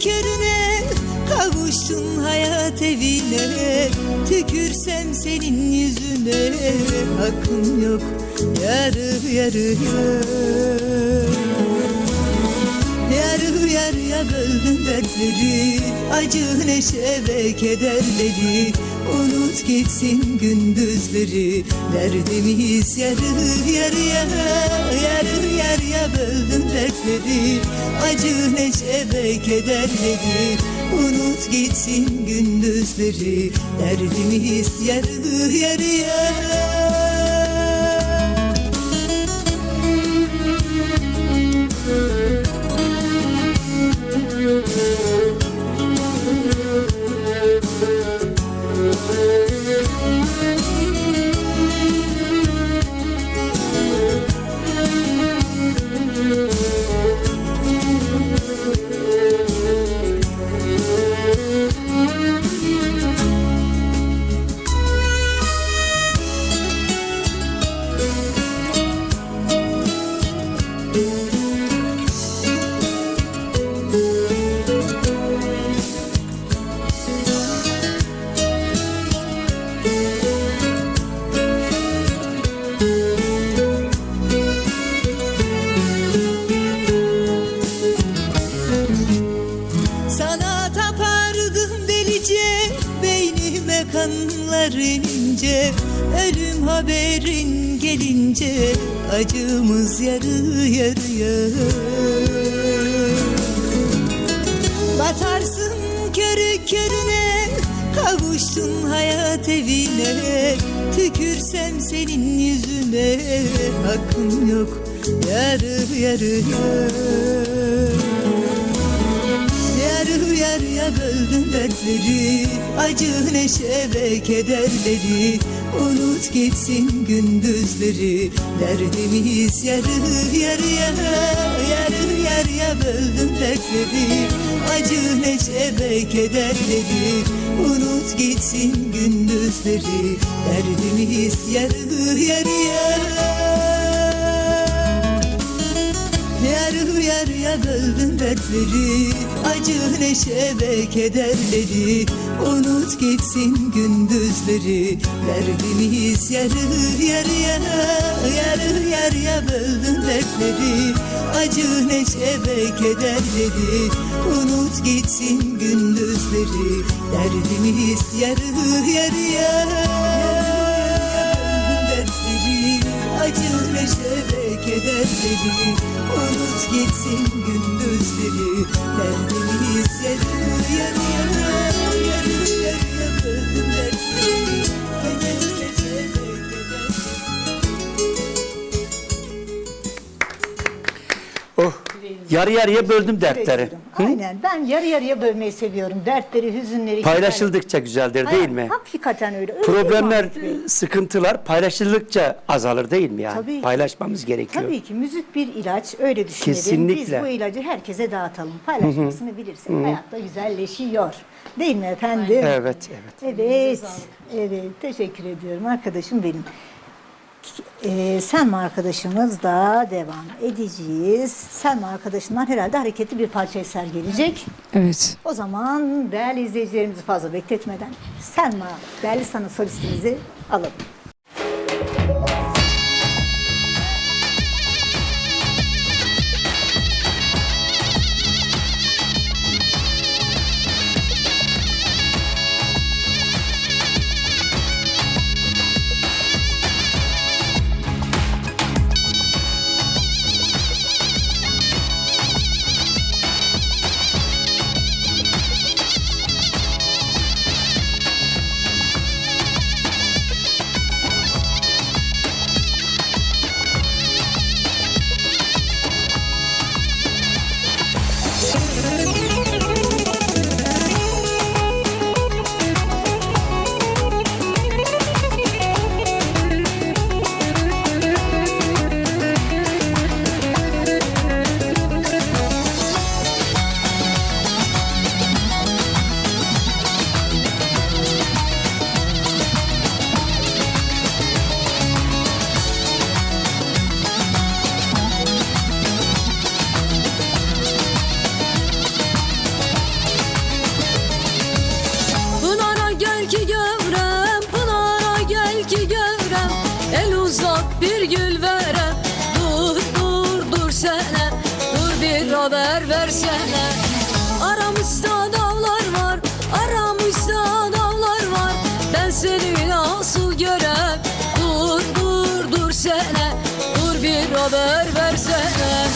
körüne Kavuştun hayat evine. Tükürsem senin yüzüne Hakkım yok yarı yarıya. Yarı yarıya böldün dertleri Acı neşe ve kederleri Unut gitsin gündüzleri. Derdimiz yarı yarıya Yarı yarıya böldün dertleri. Acı neşe ve kederleri. Unut gitsin gündüzleri. Derdimiz yarı yarıya Sana tapardım delice Beynime kanlar inince Ölüm haberin gelince Acımız yarı yarıya. Batarsın körü körüne Kavuştun hayat evine. Tükürsem senin yüzüne Hakkım yok yarı yarıya. Yarı yarıya böldün dertleri Acı neşe ve kederleri Unut gitsin gündüzleri Derdimiz yarı yarıya Yarı yarıya böldün dertleri. Acı neşe ve kederleri Unut gitsin gündüzleri Derdimiz yarı yarıya Yarı yarıya böldün dertleri Acı neşe ve kederleri. Unut gitsin gündüzleri Derdimiz yarı yarıya Yarı yarıya böldün dertleri. Acı neşe ve kederleri Unut gitsin gündüzleri. Derdimiz yarı yarıya dertleri. Acı neşe kederleri Unut gitsin gündüzleri. Derdimiz yarı yarıya Yarı yarıya böldüm Oh. Yarı yarıya böldüm dertleri. Hı? Aynen. Ben yarı yarıya bölmeyi seviyorum. Dertleri, hüzünleri. Paylaşıldıkça güzeldir değil mi? Hakikaten öyle. öyle Problemler, değil mi sıkıntılar paylaşıldıkça azalır değil mi yani? Tabii. Paylaşmamız gerekiyor. Tabii ki müzik bir ilaç öyle düşünelim. Kesinlikle. Biz bu ilacı herkese dağıtalım. Paylaşmasını bilirsek hayatta güzelleşiyor. Değil mi efendim? Evet, evet. Evet. Evet. Teşekkür ediyorum arkadaşım benim. Ee, Selma arkadaşımızla devam edeceğiz. Selma arkadaşımdan herhalde hareketli bir parça eser gelecek. Evet. O zaman değerli izleyicilerimizi fazla bekletmeden Selma değerli sanat solistimizi alalım. Haber versene Aramızda dağlar var Aramızda dağlar var. Ben seni nasıl görem? Dur dur dur sene. Dur bir haber versene.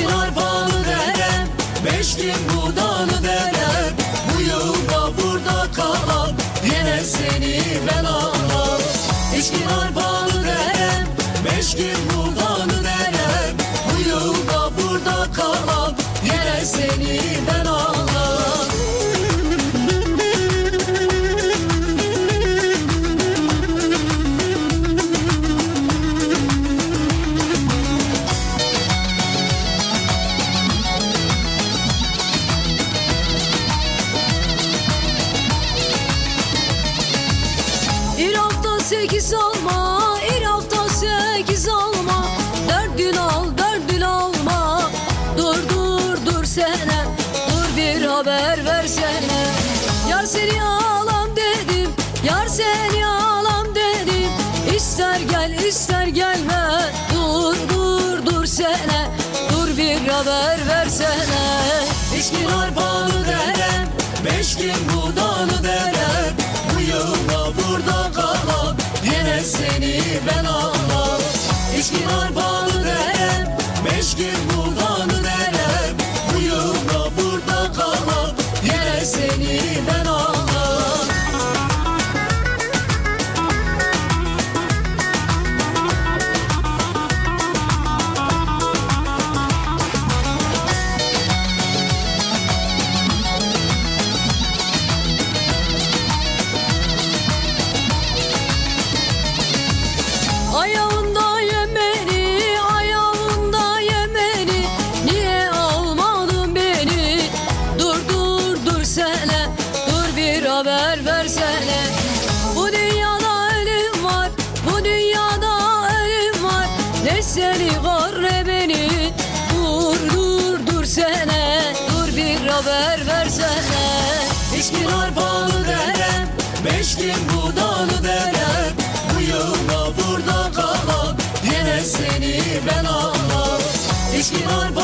Gün arpanı derem Beş gün budanı derem Bu yılda burada kalam Yine seni ben ağlam Üç gün arpanı derem Beş gün budanı Dört gün al, dört gün alma Dur dur dur sene, dur bir haber versene. Yar seni alam dedim, yar seni alam dedim. İster gel ister gelme, dur dur dur sene Dur bir haber versene. Üç gün arpanı derem, beş gün budanı derem Bu yılda burada kalam, yine seni ben ağlam. Üç gün seni garre beni. Dur dur dur sene. Dur bir haber versene. İçkiler bağlı derem Beştim bu dağlı derem Bu yılda burada kalam. Yine seni ben ağlam İçkiler bağlı